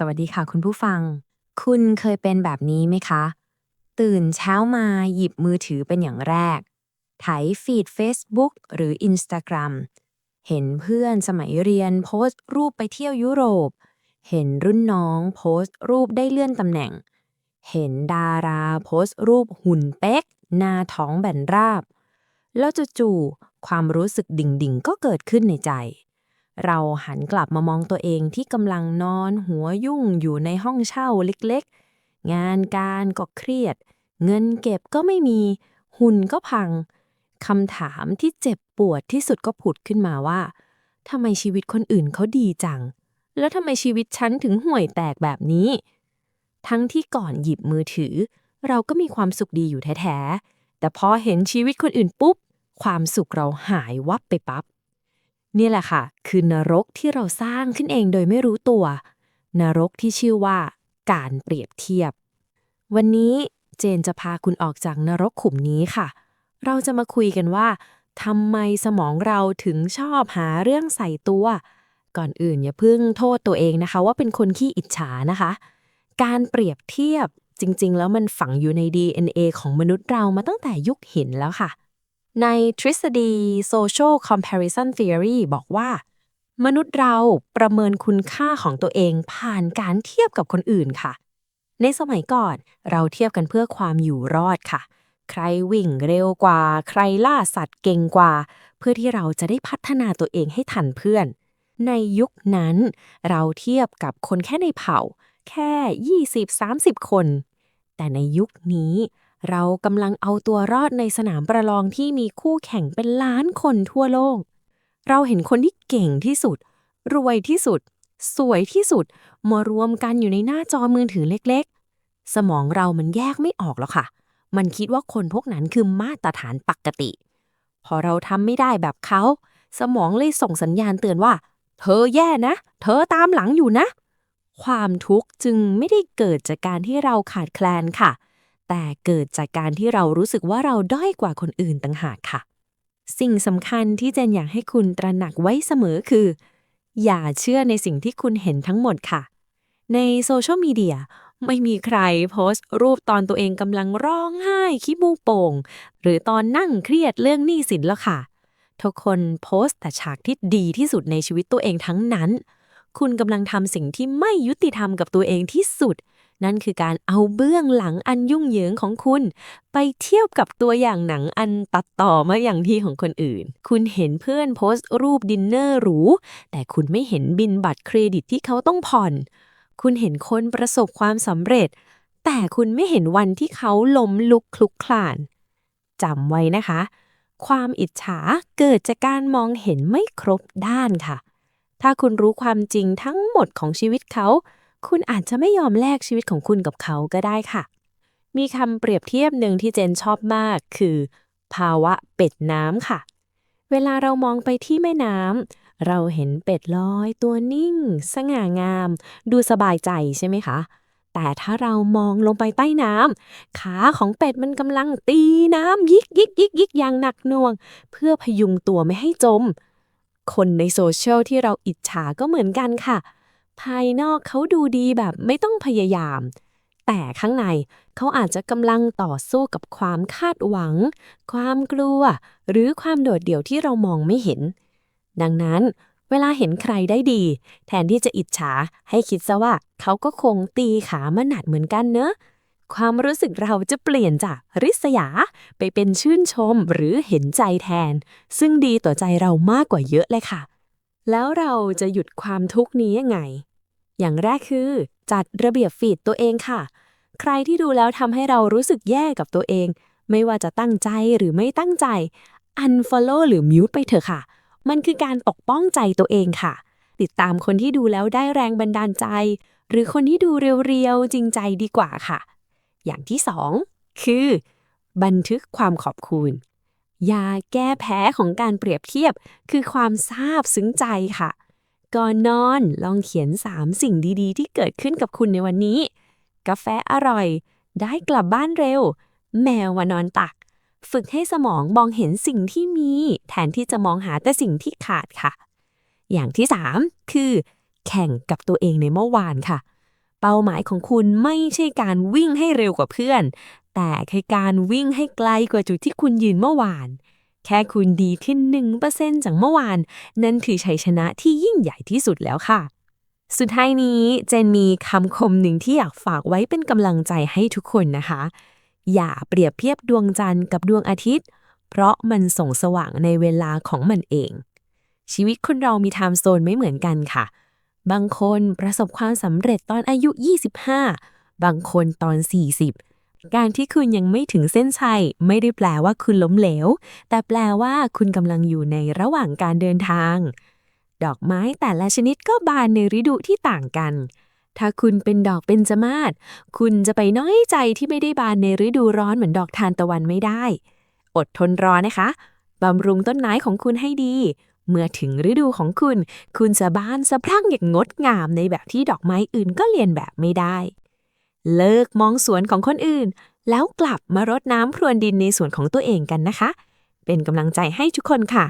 สวัสดีค่ะคุณผู้ฟัง คุณเคยเป็นแบบนี้ไหมคะ ตื่นเช้ามาหยิบมือถือเป็นอย่างแรกไถฟีด Facebook หรือ Instagram เห็นเพื่อนสมัยเรียนโพสต์รูปไปเที่ยวยุโรป เห็นรุ่นน้องโพสต์รูปได้เลื่อนตำแหน่ง เห็นดาราโพสต์รูปหุ่นเป๊ก หน้าท้องแบนราบ แล้วจู่ๆความรู้สึกดิ่งๆ ก็เกิดขึ้นในใจ เราหันกลับมามองตัวเองที่กำลังนอนหัวยุ่งอยู่ในห้องเช่าเล็กๆ งานการก็เครียด เงินเก็บก็ไม่มี หุ่นก็พังคำถามที่เจ็บปวดที่สุดก็ผุดขึ้นมาว่าทำไมชีวิตคนอื่นเขาดีจัง แล้วทำไมชีวิตฉันถึงห่วยแตกแบบนี้ ทั้งที่ก่อนหยิบมือถือ เราก็มีความสุขดีอยู่แท้ๆแต่พอเห็นชีวิตคนอื่นปุ๊บ ความสุขเราหายวับไปปับ๊บ นี่แหละค่ะ คือนรกที่เราสร้างขึ้นเองโดยไม่รู้ตัว นรกที่ชื่อว่า การเปรียบเทียบ วันนี้เจนจะพาคุณออกจากนรกขุมนี้ค่ะ เราจะมาคุยกันว่าทำไมสมองเราถึงชอบหาเรื่องใส่ตัว ก่อนอื่นอย่าเพิ่งโทษตัวเองนะคะ ว่าเป็นคนขี้อิจฉานะคะ การเปรียบเทียบจริง ๆ แล้วมันฝังอยู่ใน DNA ของมนุษย์เรามาตั้งแต่ยุคหินแล้วค่ะ ในทฤษฎี social comparison theory บอกว่า มนุษย์เราประเมินคุณค่าของตัวเองผ่านการเทียบกับคนอื่นค่ะ ในสมัยก่อนเราเทียบกันเพื่อความอยู่รอดค่ะ ใครวิ่งเร็วกว่า ใครล่าสัตว์เก่งกว่า เพื่อที่เราจะได้พัฒนาตัวเองให้ทันเพื่อน ในยุคนั้น เราเทียบกับคนแค่ในเผ่า แค่ 20-30 คน แต่ในยุคนี้ เรากำลังเอาตัวรอดในสนามประลองที่มีคู่แข่งเป็นล้านคนทั่วโลก เราเห็นคนที่เก่งที่สุด รวยที่สุด สวยที่สุด มารวมกันอยู่ในหน้าจอมือถือเล็กๆ สมองเรามันแยกไม่ออกแล้วค่ะ มันคิดว่าคนพวกนั้นคือมาตรฐานปกติ พอเราทำไม่ได้แบบเขา สมองเลยส่งสัญญาณเตือนว่า เธอแย่นะ เธอตามหลังอยู่นะ ความทุกข์จึงไม่ได้เกิดจากการที่เราขาดแคลนค่ะ แต่เกิดจากการที่เรารู้สึกว่าเราด้อยกว่าคนอื่นต่างหากค่ะ สิ่งสำคัญที่เจนอยากให้คุณตระหนักไว้เสมอคือ อย่าเชื่อในสิ่งที่คุณเห็นทั้งหมดค่ะ ในโซเชียลมีเดียไม่มีใครโพสต์ รูปตอนตัวเองกำลังร้องไห้ขี้มูโป่ง หรือตอนนั่งเครียดเรื่องหนี้สินแล้วค่ะ ทุกคนโพสต์แต่ฉากที่ดีที่สุดในชีวิตตัวเองทั้งนั้น คุณกำลังทำสิ่งที่ไม่ยุติธรรมกับตัวเองที่สุด นั่นคือการเอาเบื้องหลังอันยุ่งเหยิงของคุณ ไปเทียบกับตัวอย่างหนังอันตัดต่อมาอย่างที่ของคนอื่น คุณเห็นเพื่อนโพสต์รูปดินเนอร์หรู แต่คุณไม่เห็นบินบัตรเครดิตที่เขาต้องผ่อน คุณเห็นคนประสบความสำเร็จ แต่คุณไม่เห็นวันที่เขาล้มลุกคลุกคลานจำไว้นะคะ ความอิจฉาเกิดจากการมองเห็นไม่ครบด้านค่ะ ถ้าคุณรู้ความจริงทั้งหมดของชีวิตเขา คุณอาจจะไม่ยอมแลกชีวิตของคุณกับเขาก็ได้ค่ะ มีคำเปรียบเทียบหนึ่งที่เจนชอบมากคือ ภาวะเป็ดน้ำค่ะ เวลาเรามองไปที่แม่น้ำเราเห็นเป็ดลอยตัวนิ่ง สง่างาม ดูสบายใจใช่ไหมคะ แต่ถ้าเรามองลงไปใต้น้ำขาของเป็ดมันกำลังตีน้ำยิกยิกยิกยิกอย่างหนักหน่วง เพื่อพยุงตัวไม่ให้จม คนในโซเชียลที่เราอิจฉาก็เหมือนกันค่ะ ภายนอกเขาดูดีแบบไม่ต้องพยายาม แต่ข้างในเขาอาจจะกำลังต่อสู้กับความคาดหวัง ความกลัว หรือความโดดเดี่ยวที่เรามองไม่เห็น ดังนั้นเวลาเห็นใครได้ดี แทนที่จะอิจฉาให้คิดซะว่าเขาก็คงตีขามาหนัดเหมือนกันเนอะ ความรู้สึกเราจะเปลี่ยนจากริษยาไปเป็นชื่นชมหรือเห็นใจแทน ซึ่งดีต่อใจเรามากกว่าเยอะเลยค่ะ แล้วเราจะหยุดความทุกข์นี้ยังไง อย่างแรกคือจัดระเบียบฟีดตัวเองค่ะ ใครที่ดูแล้วทำให้เรารู้สึกแย่กับตัวเอง ไม่ว่าจะตั้งใจหรือไม่ตั้งใจ unfollow หรือ mute ไปเถอะค่ะ มันคือการปกป้องใจตัวเองค่ะ ติดตามคนที่ดูแล้วได้แรงบันดาลใจ หรือคนที่ดูเรียวๆ จริงใจดีกว่าค่ะ อย่างที่สองคือ บันทึกความขอบคุณ ยาแก้แพ้ของการเปรียบเทียบ คือความซาบซึ้งใจค่ะ ก่อนนอนลองเขียน 3 สิ่งดีๆ ที่เกิดขึ้นกับคุณในวันนี้ กาแฟอร่อย ได้กลับบ้านเร็ว แมวมานอนตัก ฝึกให้สมองมองเห็นสิ่งที่มี แทนที่จะมองหาแต่สิ่งที่ขาดค่ะ อย่างที่ 3 คือ แข่งกับตัวเองในเมื่อวานค่ะ ป้าหมายของคุณไม่ใช่การวิ่งให้เร็วกว่าเพื่อน แต่คือการวิ่งให้ไกลกว่าจุดที่คุณยืนเมื่อวาน แค่คุณดีขึ้น1%จากเมื่อวาน นั่นคือชัยชนะที่ยิ่งใหญ่ที่สุดแล้วค่ะ สุดท้ายนี้เจนมีคำคมหนึ่งที่อยากฝากไว้เป็นกำลังใจให้ทุกคนนะคะ อย่าเปรียบเทียบดวงจันทร์กับดวงอาทิตย์ เพราะมันส่องสว่างในเวลาของมันเอง ชีวิตคนเรามีไทม์โซนไม่เหมือนกันค่ะ บางคนประสบความสำเร็จตอนอายุ 25 บางคนตอน 40 การที่คุณยังไม่ถึงเส้นชัย ไม่ได้แปลว่าคุณล้มเหลว แต่แปลว่าคุณกำลังอยู่ในระหว่างการเดินทาง ดอกไม้แต่ละชนิดก็บานในฤดูที่ต่างกัน ถ้าคุณเป็นดอกเบญจมาศคุณจะไปน้อยใจที่ไม่ได้บานในฤดูร้อนเหมือนดอกทานตะวันไม่ได้ อดทนรอนะคะบำรุงต้นไม้ของคุณให้ดี เมื่อถึงฤดูของคุณ คุณจะบานสะพรั่งอย่างงดงามในแบบที่ดอกไม้อื่นก็เรียนแบบไม่ได้ เลิกมองสวนของคนอื่น แล้วกลับมารดน้ำพรวนดินในสวนของตัวเองกันนะคะ เป็นกำลังใจให้ทุกคนค่ะ